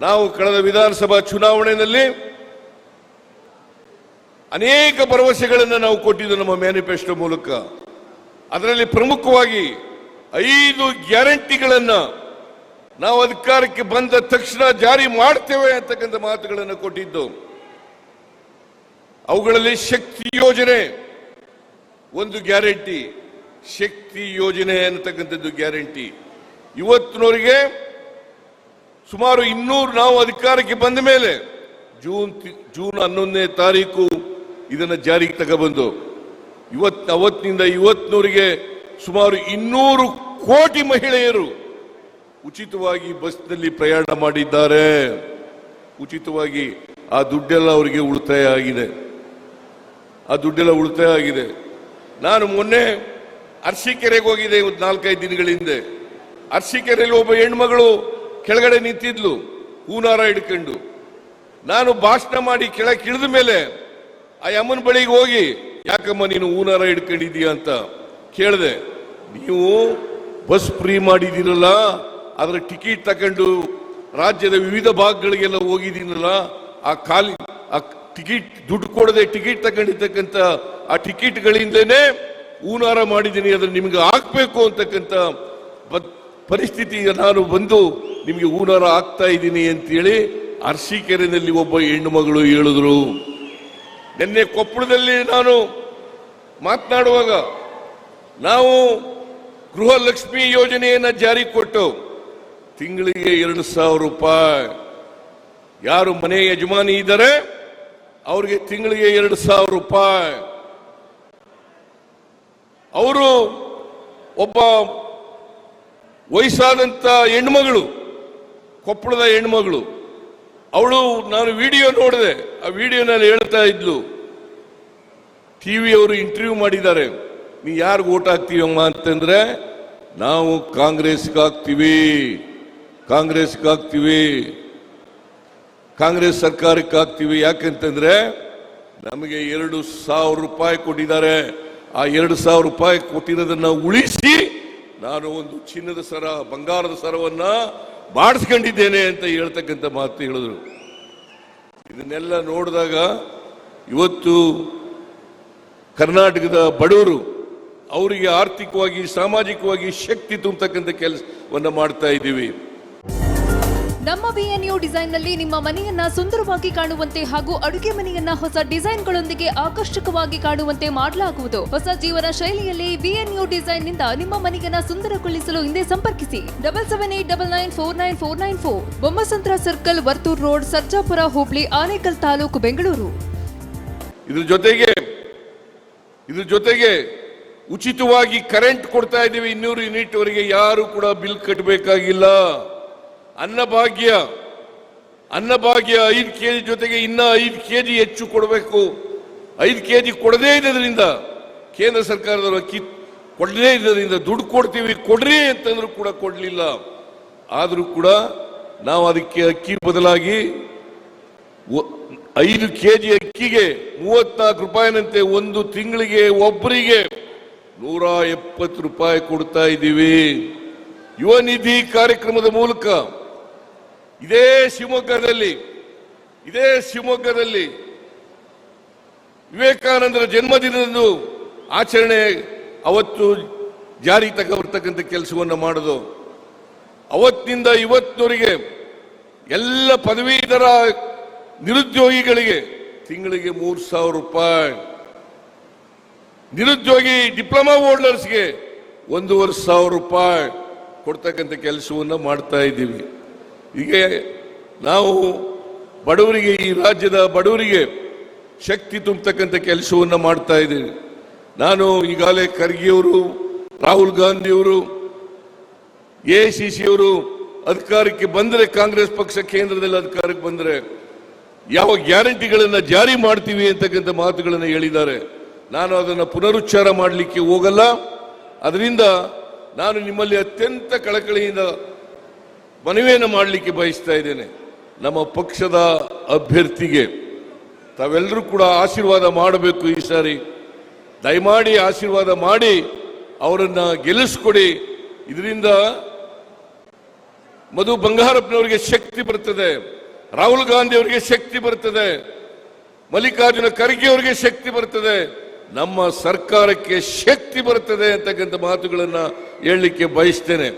ನಾವು ಕಳೆದ ವಿಧಾನಸಭಾ ಚುನಾವಣೆಯಲ್ಲಿ ಅನೇಕ ಭರವಸೆಗಳನ್ನು ನಾವು ಕೊಟ್ಟಿದ್ದು ನಮ್ಮ ಮ್ಯಾನಿಫೆಸ್ಟೋ ಮೂಲಕ. ಅದರಲ್ಲಿ ಪ್ರಮುಖವಾಗಿ ಐದು ಗ್ಯಾರಂಟಿಗಳನ್ನು ನಾವು ಅಧಿಕಾರಕ್ಕೆ ಬಂದ ತಕ್ಷಣ ಜಾರಿ ಮಾಡ್ತೇವೆ ಅಂತಕ್ಕಂಥ ಮಾತುಗಳನ್ನು ಕೊಟ್ಟಿದ್ದು. ಅವುಗಳಲ್ಲಿ ಶಕ್ತಿ ಯೋಜನೆ ಒಂದು ಗ್ಯಾರಂಟಿ. ಶಕ್ತಿ ಯೋಜನೆ ಅನ್ನತಕ್ಕಂಥದ್ದು ಗ್ಯಾರಂಟಿ. ಇವತ್ತಿನವರೆಗೆ ಸುಮಾರು ಇನ್ನೂರು ನಾವು ಅಧಿಕಾರಕ್ಕೆ ಬಂದ ಮೇಲೆ ಜೂನ್ ಜೂನ್ ಹನ್ನೊಂದನೇ ತಾರೀಕು ಇದನ್ನ ಜಾರಿಗೆ ತಗೊಬಂದು ಇವತ್, ಅವತ್ತಿನಿಂದ ಇವತ್ನೂರಿಗೆ ಸುಮಾರು ಇನ್ನೂರು ಕೋಟಿ ಮಹಿಳೆಯರು ಉಚಿತವಾಗಿ ಬಸ್ನಲ್ಲಿ ಪ್ರಯಾಣ ಮಾಡಿದ್ದಾರೆ. ಉಚಿತವಾಗಿ ಆ ದುಡ್ಡೆಲ್ಲ ಅವರಿಗೆ ಉಳಿತಾಯ ಆಗಿದೆ. ಆ ದುಡ್ಡೆಲ್ಲ ಉಳಿತಾಯ ಆಗಿದೆ. ನಾನು ಮೊನ್ನೆ ಅರ್ಸಿಕೆರೆಗೆ ಹೋಗಿದ್ದೆ ಇವತ್ತು ನಾಲ್ಕೈದು ದಿನಗಳ ಹಿಂದೆ. ಅರ್ಸಿಕೆರೆಯಲ್ಲಿ ಒಬ್ಬ ಹೆಣ್ಮಗಳು ಕೆಳಗಡೆ ನಿಂತಿದ್ಲು, ಹೂನಾರ ಹಿಡ್ಕೊಂಡು. ನಾನು ಭಾಷಣ ಮಾಡಿ ಕೆಳಗೆ ಇಳಿದ ಮೇಲೆ, ಆ ಯಮ್ಮನ ಬಳಿಗೆ ಹೋಗಿ, ಯಾಕಮ್ಮ ನೀನು ಹೂನಾರ ಹಿಡ್ಕೊಂಡಿದೀಯ ಅಂತ ಕೇಳಿದೆ. ನೀವು ಬಸ್ ಫ್ರೀ ಮಾಡಿದ್ದೀರಲ್ಲ ಅದರ ಟಿಕೆಟ್ ತಕೊಂಡು ರಾಜ್ಯದ ವಿವಿಧ ಭಾಗಗಳಿಗೆಲ್ಲ ಹೋಗಿದ್ದೀನಲ್ಲ, ಆ ಖಾಲಿ, ಆ ಟಿಕೆಟ್, ದುಡ್ಡು ಕೊಡದೆ ಟಿಕೆಟ್ ತಗೊಂಡಿರ್ತಕ್ಕಂಥ ಆ ಟಿಕೆಟ್ಗಳಿಂದಲೇ ಹೂನಾರ ಮಾಡಿದ್ದೀನಿ ಅದನ್ನ ನಿಮ್ಗೆ ಹಾಕ್ಬೇಕು ಅಂತಕ್ಕಂಥ ಪರಿಸ್ಥಿತಿ ನಾನು ಬಂದು ನಿಮಗೆ ಊನರ ಆಗ್ತಾ ಇದ್ದೀನಿ ಅಂತೇಳಿ ಅರಸೀಕೆರೆನಲ್ಲಿ ಒಬ್ಬ ಹೆಣ್ಣು ಮಗಳು ಹೇಳಿದ್ರು. ನಿನ್ನೆ ಕೊಪ್ಪಳದಲ್ಲಿ ನಾನು ಮಾತನಾಡುವಾಗ ನಾವು ಗೃಹಲಕ್ಷ್ಮಿ ಯೋಜನೆಯನ್ನು ಜಾರಿ ಕೊಟ್ಟು ತಿಂಗಳಿಗೆ ಎರಡು ಸಾವಿರ ರೂಪಾಯಿ. ಯಾರು ಮನೆ ಯಜಮಾನಿ ಇದ್ದಾರೆ, ಅವ್ರಿಗೆ ತಿಂಗಳಿಗೆ ಎರಡು ಸಾವಿರ ರೂಪಾಯಿ. ಅವರು ಒಬ್ಬ ವಯಸ್ಸಾದಂಥ ಹೆಣ್ಮಗಳು ಕೊಪ್ಪಳದ ಹೆಣ್ಮಗಳು. ಅವಳು ನಾನು ವಿಡಿಯೋ ನೋಡಿದೆ. ಆ ವಿಡಿಯೋನಲ್ಲಿ ಹೇಳ್ತಾ ಇದ್ಲು ಟಿವಿ ಅವರು ಇಂಟರ್ವ್ಯೂ ಮಾಡಿದ್ದಾರೆ. ನೀ ಯಾರಿಗೆ ಓಟ್ ಹಾಕ್ತೀವಮ್ಮ ಅಂತಂದ್ರೆ, ನಾವು ಕಾಂಗ್ರೆಸ್ಗೆ ಹಾಕ್ತೀವಿ. ಕಾಂಗ್ರೆಸ್ಗೆ ಹಾಕ್ತೀವಿ. ಕಾಂಗ್ರೆಸ್ ಸರ್ಕಾರಕ್ಕೆ ಹಾಕ್ತೀವಿ. ಯಾಕಂತಂದ್ರೆ, ನಮಗೆ ಎರಡು ಸಾವಿರ ರೂಪಾಯಿ ಕೊಟ್ಟಿದ್ದಾರೆ. ಆ ಎರಡು ಸಾವಿರ ರೂಪಾಯಿ ಕೊಟ್ಟಿರೋದನ್ನ ಉಳಿಸಿ, ನಾನು ಒಂದು ಚಿನ್ನದ ಸರ, ಬಂಗಾರದ ಸರವನ್ನ ಮಾಡಿಸ್ಕೊಂಡಿದ್ದೇನೆ ಅಂತ ಹೇಳ್ತಕ್ಕಂಥ ಮಾತು ಹೇಳಿದ್ರು. ಇದನ್ನೆಲ್ಲ ನೋಡಿದಾಗ ಇವತ್ತು ಕರ್ನಾಟಕದ ಬಡವರು ಅವರಿಗೆ ಆರ್ಥಿಕವಾಗಿ, ಸಾಮಾಜಿಕವಾಗಿ ಶಕ್ತಿ ತುಂಬತಕ್ಕಂಥ ಕೆಲಸವನ್ನು ಮಾಡ್ತಾ ಇದ್ದೀವಿ. ನಮ್ಮ ಬಿಎನ್ಯು ಡಿಸೈನ್ನಲ್ಲಿ ನಿಮ್ಮ ಮನೆಯನ್ನ ಸುಂದರವಾಗಿ ಕಾಣುವಂತೆ ಹಾಗೂ ಅಡುಗೆ ಮನೆಯನ್ನ ಹೊಸ ಡಿಸೈನ್ಗಳೊಂದಿಗೆ ಆಕರ್ಷಕವಾಗಿ ಕಾಣುವಂತೆ ಮಾಡಲಾಗುವುದು. ಹೊಸ ಜೀವನ ಶೈಲಿಯಲ್ಲಿ ಬಿಎನ್ಯು ಡಿಸೈನ್ನಿಂದ ನಿಮ್ಮ ಮನೆಯನ್ನ ಸುಂದರಗೊಳಿಸಲು ಹಿಂದೆ ಸಂಪರ್ಕಿಸಿ. Double seven eight double nine four nine four nine four Bommasandra circle Varthur road Sarjapura Hubli Anekal taluk Bengaluru. ಇದ್ರ ಜೊತೆಗೆ ಇದ್ರ ಜೊತೆಗೆ ಉಚಿತವಾಗಿ ಕರೆಂಟ್ ಕೊಡ್ತಾ ಇದ್ದೀವಿ. ಇನ್ನೂರು ಯೂನಿಟ್ ವರೆಗೆ ಯಾರು ಕೂಡ ಬಿಲ್ ಕಟ್ಟಬೇಕಾಗಿಲ್ಲ. ಅನ್ನಭಾಗ್ಯ ಅನ್ನಭಾಗ್ಯ ಐದು ಕೆ ಜಿ ಜೊತೆಗೆ ಇನ್ನ ಐದು ಕೆ ಜಿ ಹೆಚ್ಚು ಕೊಡಬೇಕು. ಐದು ಕೆ ಜಿ ಕೊಡದೇ ಇದ್ದರಿಂದ ಕೇಂದ್ರ ಸರ್ಕಾರದವರು ಅಕ್ಕಿ ಕೊಡದೇ ಇದ್ದರಿಂದ ದುಡ್ಡು ಕೊಡ್ತೀವಿ, ಕೊಡ್ರಿ ಅಂತಂದ್ರೂ ಕೂಡ ಕೊಡಲಿಲ್ಲ. ಆದರೂ ಕೂಡ ನಾವು ಅದಕ್ಕೆ ಅಕ್ಕಿ ಬದಲಾಗಿ ಐದು ಕೆ ಜಿ ಅಕ್ಕಿಗೆ ಮೂವತ್ನಾಲ್ಕು ರೂಪಾಯಿನಂತೆ ಒಂದು ತಿಂಗಳಿಗೆ ಒಬ್ಬರಿಗೆ ನೂರ ಎಪ್ಪತ್ತು ರೂಪಾಯಿ ಕೊಡ್ತಾ ಇದ್ದೀವಿ. ಯುವ ನಿಧಿ ಕಾರ್ಯಕ್ರಮದ ಮೂಲಕ ಇದೇ ಶಿವಮೊಗ್ಗದಲ್ಲಿ ಇದೇ ಶಿವಮೊಗ್ಗದಲ್ಲಿ ವಿವೇಕಾನಂದರ ಜನ್ಮದಿನದಂದು ಆಚರಣೆ ಅವತ್ತು ಜಾರಿ ತಗೊಬರ್ತಕ್ಕಂಥ ಕೆಲಸವನ್ನು ಮಾಡೋದು. ಅವತ್ತಿನಿಂದ ಇವತ್ತವರಿಗೆ ಎಲ್ಲ ಪದವೀಧರ ನಿರುದ್ಯೋಗಿಗಳಿಗೆ ತಿಂಗಳಿಗೆ ಮೂರು ಸಾವಿರ ರೂಪಾಯಿ. ನಿರುದ್ಯೋಗಿ ಡಿಪ್ಲೊಮಾ ಹೋಲ್ಡರ್ಸ್ಗೆ ಒಂದೂವರೆ ಸಾವಿರ ರೂಪಾಯಿ ಕೊಡ್ತಕ್ಕಂಥ ಕೆಲಸವನ್ನು ಮಾಡ್ತಾ ಇದ್ದೀವಿ. ಹೀಗೆ ನಾವು ಬಡವರಿಗೆ, ಈ ರಾಜ್ಯದ ಬಡವರಿಗೆ ಶಕ್ತಿ ತುಂಬತಕ್ಕಂಥ ಕೆಲಸವನ್ನು ಮಾಡ್ತಾ ಇದ್ದೀವಿ. ನಾನು ಈಗಾಗಲೇ ಖರ್ಗೆಯವರು, ರಾಹುಲ್ ಗಾಂಧಿಯವರು, ಎ ಸಿ ಸಿ ಅವರು ಅಧಿಕಾರಕ್ಕೆ ಬಂದರೆ ಕಾಂಗ್ರೆಸ್ ಪಕ್ಷ ಕೇಂದ್ರದಲ್ಲಿ ಅಧಿಕಾರಕ್ಕೆ ಬಂದರೆ ಯಾವ ಗ್ಯಾರಂಟಿಗಳನ್ನು ಜಾರಿ ಮಾಡ್ತೀವಿ ಅಂತಕ್ಕಂಥ ಮಾತುಗಳನ್ನು ಹೇಳಿದ್ದಾರೆ. ನಾನು ಅದನ್ನು ಪುನರುಚ್ಚಾರ ಮಾಡಲಿಕ್ಕೆ ಹೋಗಲ್ಲ. ಅದರಿಂದ ನಾನು ನಿಮ್ಮಲ್ಲಿ ಅತ್ಯಂತ ಕಳಕಳಿಯಿಂದ ಮನವಿಯನ್ನು ಮಾಡಲಿಕ್ಕೆ ಬಯಸ್ತಾ ಇದ್ದೇನೆ. ನಮ್ಮ ಪಕ್ಷದ ಅಭ್ಯರ್ಥಿಗೆ ತಾವೆಲ್ಲರೂ ಕೂಡ ಆಶೀರ್ವಾದ ಮಾಡಬೇಕು ಈ ಸಾರಿ. ದಯಮಾಡಿ ಆಶೀರ್ವಾದ ಮಾಡಿ ಅವರನ್ನು ಗೆಲ್ಲಿಸ್ಕೊಡಿ. ಇದರಿಂದ ಮಧು ಬಂಗಾರಪ್ಪನವರಿಗೆ ಶಕ್ತಿ ಬರ್ತದೆ ರಾಹುಲ್ ಗಾಂಧಿ ಅವರಿಗೆ ಶಕ್ತಿ ಬರ್ತದೆ ಮಲ್ಲಿಕಾರ್ಜುನ ಖರ್ಗೆ ಅವರಿಗೆ ಶಕ್ತಿ ಬರ್ತದೆ ನಮ್ಮ ಸರ್ಕಾರಕ್ಕೆ ಶಕ್ತಿ ಬರ್ತದೆ ಅಂತಕ್ಕಂಥ ಮಾತುಗಳನ್ನು ಹೇಳಲಿಕ್ಕೆ ಬಯಸ್ತೇನೆ.